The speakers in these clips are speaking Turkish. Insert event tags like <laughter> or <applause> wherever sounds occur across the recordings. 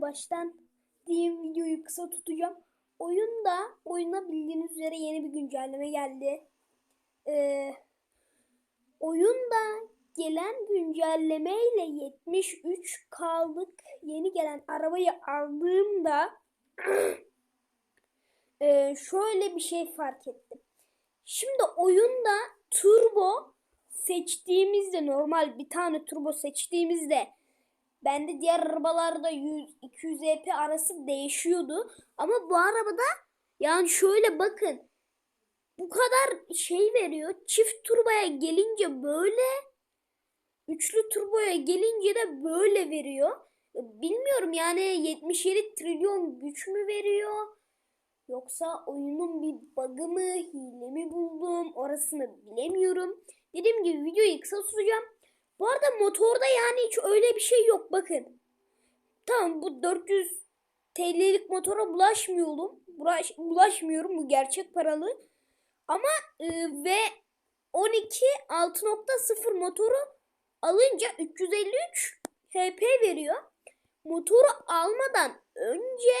baştan diyeyim videoyu kısa tutacağım. Oyunda oyuna bildiğiniz üzere yeni bir güncelleme geldi. Ee, oyunda gelen güncellemeyle 73 kaldık. Yeni gelen arabayı aldığımda ee, <clears throat> şöyle bir şey fark ettim. Şimdi oyunda turbo seçtiğimizde normal bir tane turbo seçtiğimizde bende diğer arabalarda 100-200 EP arası değişiyordu. Ama bu arabada yani şöyle bakın bu kadar şey veriyor. Çift turboya gelince böyle üçlü turboya gelince de böyle veriyor. Bilmiyorum yani 77 trilyon güç mü veriyor? Yoksa oyunun bir bug'ı mı, hile mi buldum orasını bilemiyorum. Dediğim gibi videoyu kısa tutacağım. Bu arada motorda yani hiç öyle bir şey yok bakın. Tamam bu 400 TL'lik motora bulaşmıyorum. Bulaş, bulaşmıyorum bu gerçek paralı. Ama e, ve 12 6.0 motoru alınca 353 HP veriyor. Motoru almadan önce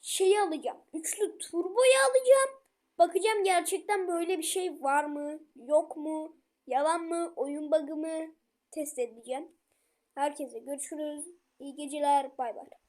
şeyi alacağım. Üçlü turboyu alacağım. Bakacağım gerçekten böyle bir şey var mı? Yok mu? Yalan mı? Oyun bug'ı mı? Test edeceğim. Herkese görüşürüz. İyi geceler. Bay bay.